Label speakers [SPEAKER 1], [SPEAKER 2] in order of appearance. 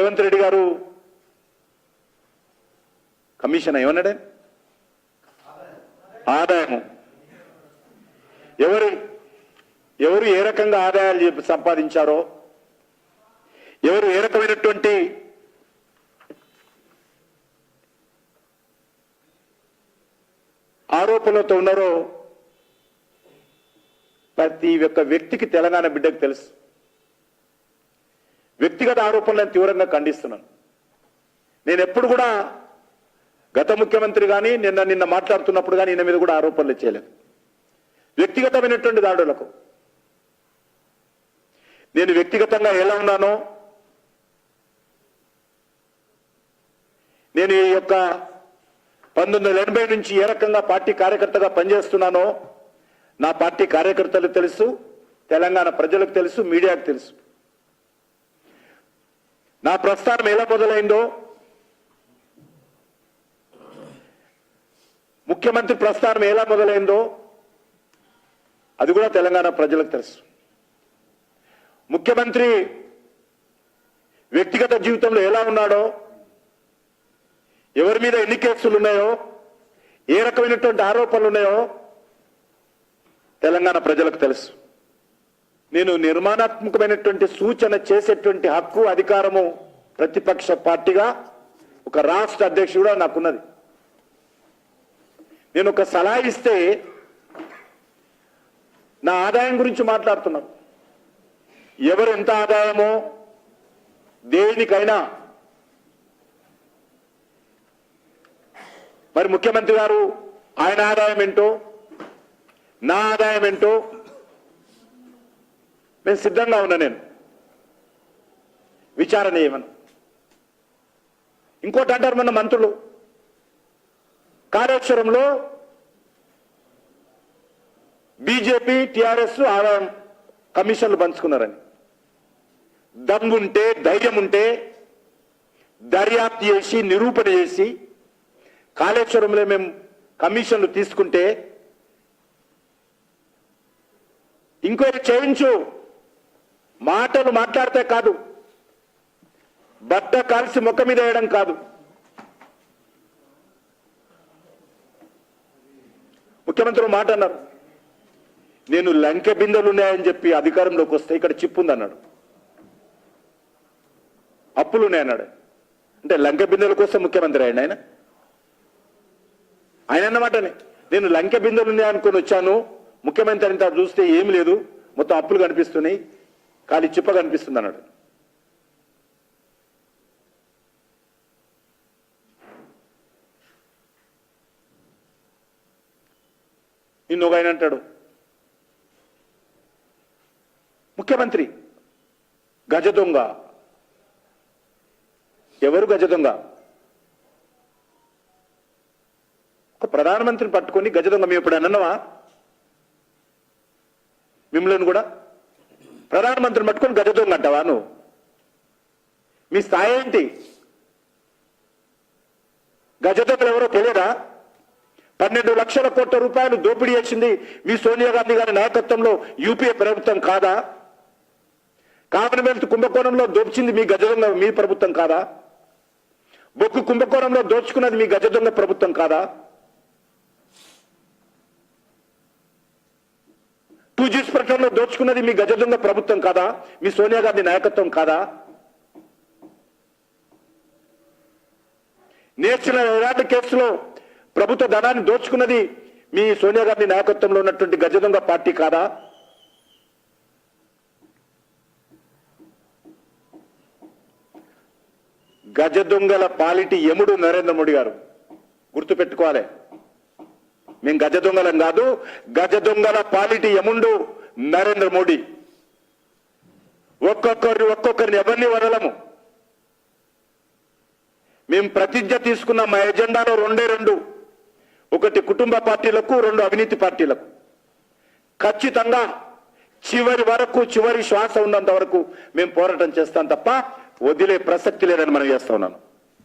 [SPEAKER 1] రేవంత్ రెడ్డి గారు కమిషన్ ఏమన్నాడే? ఆదాయము. ఎవరు ఎవరు ఏ రకంగా ఆదాయాలు సంపాదించారో ఎవరు ఏ రకమైనటువంటి ఆరోపణలతో ఉన్నారో ప్రతి ఒక్క వ్యక్తికి తెలంగాణ బిడ్డకు తెలుసు. ఆరోపణలను తీవ్రంగా ఖండిస్తున్నాను. నేను ఎప్పుడు కూడా గత ముఖ్యమంత్రి కానీ నిన్న నిన్న మాట్లాడుతున్నప్పుడు కానీ ఈయన మీద కూడా ఆరోపణలు చేయలేదు. వ్యక్తిగతమైనటువంటి దాడులకు. నేను వ్యక్తిగతంగా ఎలా ఉన్నానో నేను ఈ యొక్క పంతొమ్మిది వందల ఎనభై నుంచి ఏ రకంగా పార్టీ కార్యకర్తగా పనిచేస్తున్నానో నా పార్టీ కార్యకర్తలకు తెలుసు తెలంగాణ ప్రజలకు తెలుసు మీడియాకు తెలుసు. నా ప్రస్థానం ఎలా మొదలైందో? ముఖ్యమంత్రి ప్రస్థానం ఎలా మొదలైందో? అది కూడా తెలంగాణ ప్రజలకు తెలుసు. ముఖ్యమంత్రి వ్యక్తిగత జీవితంలో ఎలా ఉన్నాడో? ఎవరి మీద ఎన్ని కేసులు ఉన్నాయో? ఏ రకమైనటువంటి ఆరోపణలు ఉన్నాయో తెలంగాణ ప్రజలకు తెలుసు. నేను నిర్మాణాత్మకమైనటువంటి సూచన చేసేటువంటి హక్కు అధికారము ప్రతిపక్ష పార్టీగా ఒక రాష్ట్ర అధ్యక్షుడు నాకున్నది. నేను ఒక సలహా ఇస్తే నా ఆదాయం గురించి మాట్లాడుతున్నాను ఎవరు ఎంత ఆదాయమో దేనికైనా. మరి ముఖ్యమంత్రి గారు ఆయన ఆదాయం ఏంటో నా ఆదాయం ఏంటో నేను సిద్ధంగా ఉన్నా నేను. విచారణ చేయమని ఇంకోటి అంటారు మన మంత్రులు. కాళేశ్వరంలో బీజేపీ టిఆర్ఎస్ ఆదాయం కమిషన్లు పంచుకున్నారని. దమ్ముంటే ధైర్యం ఉంటే దర్యాప్తు చేసి నిరూపణ చేసి కాళేశ్వరంలో మేము కమిషన్లు తీసుకుంటే ఇంక్వైరీ చేయించు. మాటలు మాట్లాడితే కాదు బట్ట కలిసి ముఖం మీద వేయడం కాదు. ముఖ్యమంత్రి మాట అన్నారు నేను లంకె బిందెలు ఉన్నాయని చెప్పి అధికారంలోకి వస్తే ఇక్కడ చిప్పు ఉందన్నాడు. అప్పులు ఉన్నాయన్నాడు అంటే లంకె బిందెల కోసం ముఖ్యమంత్రి అయ్యండి ఆయన? ఆయన అన్నమాటనే నేను లంకె బిందెలు ఉన్నాయనుకొని వచ్చాను ముఖ్యమంత్రి అంతా చూస్తే ఏం లేదు మొత్తం అప్పులు కనిపిస్తున్నాయి. కానీ చిప్ప కనిపిస్తుంది అన్నాడు నిన్ను ఒక ఆయన అంటాడు. ముఖ్యమంత్రి గజ దొంగ. ఎవరు గజ దొంగ? ఒక ప్రధానమంత్రిని పట్టుకొని గజ దొంగ మేము ఎప్పుడు అన్నవా మిమ్మల్ని కూడా? ప్రధానమంత్రిని పట్టుకొని గజదొంగంటావా నువ్వు? మీ స్థాయి ఏంటి? గజదొంగలు ఎవరో తెలియదా? పన్నెండు లక్షల కోట్ల రూపాయలు దోపిడీ చేసింది మీ సోనియా గాంధీ గారి నాయకత్వంలో యూపీఏ ప్రభుత్వం కాదా? కామన్వెల్త్ కుంభకోణంలో దోచింది మీ గజ దొంగ మీ ప్రభుత్వం కాదా? బొక్కు కుంభకోణంలో దోచుకున్నది మీ గజదొంగ ప్రభుత్వం కాదా? టూ జీస్ ప్రకటనలో దోచుకున్నది మీ గజదొంగ ప్రభుత్వం కాదా? మీ సోనియా గాంధీ నాయకత్వం కాదా? నేర్చిన ఎరాట్ కేసులో ప్రభుత్వ ధనాన్ని దోచుకున్నది మీ సోనియా గాంధీ నాయకత్వంలో ఉన్నటువంటి గజ దొంగ పార్టీ కాదా? గజ దొంగల పాలిటి యముడు నరేంద్ర మోడీ గారు గుర్తుపెట్టుకోవాలి. మేము గజ దొంగలం కాదు గజ దొంగల పాలిటీ ఎముండు నరేంద్ర మోడీ. ఒక్కొక్కరిని ఒక్కొక్కరిని ఎవరిని వదలము? మేము ప్రతిజ్ఞ తీసుకున్న మా ఎజెండాలో రెండే రెండు. ఒకటి కుటుంబ పార్టీలకు రెండు అవినీతి పార్టీలకు. ఖచ్చితంగా చివరి వరకు చివరి శ్వాస ఉన్నంత వరకు మేము పోరాటం చేస్తాం తప్ప వదిలే ప్రసక్తి లేదని మనం చేస్తా ఉన్నాను.